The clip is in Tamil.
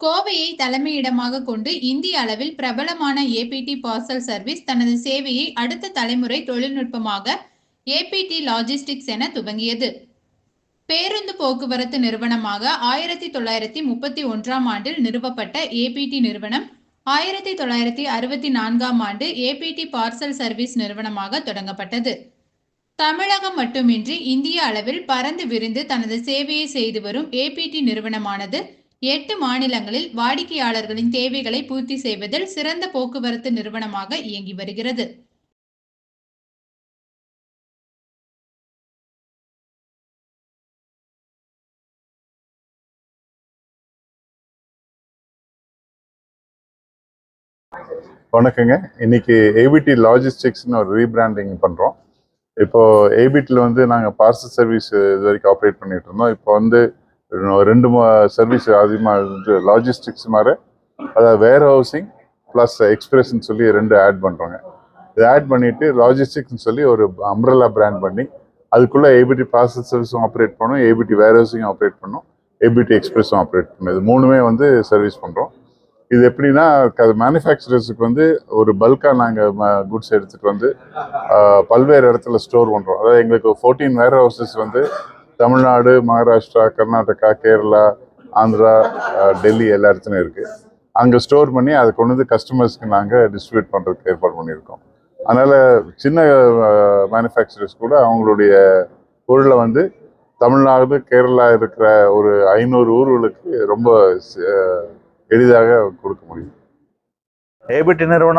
கோவையை தலைமையிடமாக கொண்டு இந்திய அளவில் பிரபலமான ஏபிடி பார்சல் சர்வீஸ் தனது சேவையை அடுத்த தலைமுறை தொழில்நுட்பமாக ஏபிடி லாஜிஸ்டிக்ஸ் என துவங்கியது. பேருந்து போக்குவரத்து நிறுவனமாக ஆயிரத்தி தொள்ளாயிரத்தி முப்பத்தி ஒன்றாம் ஆண்டில் நிறுவப்பட்ட ஏபிடி நிறுவனம் ஆயிரத்தி தொள்ளாயிரத்தி அறுபத்தி நான்காம் ஆண்டு ஏபிடி பார்சல் சர்வீஸ் நிறுவனமாக தொடங்கப்பட்டது. தமிழகம் மட்டுமின்றி இந்திய அளவில் பறந்து விரிந்து தனது சேவையை செய்து வரும் ஏபிடி நிறுவனமானது எட்டு மாநிலங்களில் வாடிக்கையாளர்களின் தேவைகளை பூர்த்தி செய்வதில் சிறந்த போக்குவரத்து நிறுவனமாக இயங்கி வருகிறது. வணக்கங்க. இன்னைக்கு ஏபிடி லாஜிஸ்டிக்ஸ்னு ஒரு ரீபிராண்டிங் பண்ணுறோம் இப்போ ஏபிடியில் வந்து நாங்கள் பார்சல் சர்வீஸ் இது வரைக்கும் ஆப்ரேட் பண்ணிட்டு இருந்தோம். இப்போ வந்து ரெண்டு சர்வீஸ் அதிகமாக வந்து லாஜிஸ்டிக்ஸ் மாதிரி அதாவது வேர் ஹவுசிங் ப்ளஸ் எக்ஸ்பிரஸ்ன்னு சொல்லி ரெண்டு ஆட் பண்ணுறோங்க இது ஆட் பண்ணிட்டு லாஜிஸ்டிக்ஸ்னு சொல்லி ஒரு அம்ரலா பிராண்ட் பண்ணி அதுக்குள்ளே ஏபிடி பார்சல் சர்வீஸும் ஆப்ரேட் பண்ணோம் ஏபிடி வேர் ஹவுசிங் ஆப்ரேட் பண்ணோம் ஏபிடி எக்ஸ்பிரஸும் ஆப்ரேட் பண்ணோம். இது மூணுமே வந்து சர்வீஸ் பண்ணுறோம் இது எப்படின்னா மேனுஃபேக்சரர்ஸுக்கு வந்து ஒரு பல்காக நாங்கள் குட்ஸ் எடுத்துகிட்டு வந்து பல்வேறு இடத்துல ஸ்டோர் பண்ணுறோம் அதாவது எங்களுக்கு ஃபோர்டீன் வேர் ஹவுசஸ் வந்து தமிழ்நாடு மகாராஷ்டிரா கர்நாடகா கேரளா ஆந்திரா டெல்லி எல்லா இடத்துலையும் இருக்குது அங்கே ஸ்டோர் பண்ணி அதை கொண்டு வந்து கஸ்டமர்ஸ்க்கு நாங்கள் டிஸ்ட்ரிபியூட் பண்ணுறதுக்கு ஏற்பாடு பண்ணியிருக்கோம். அதனால் சின்ன மேனுஃபேக்சரர்ஸ் கூட அவங்களுடைய பொருளை வந்து தமிழ்நாடு கேரளா இருக்கிற ஒரு ஐநூறு ஊர்களுக்கு ரொம்ப எளிதாக கொடுக்க முடியும். ஏபிடி நிறுவனம்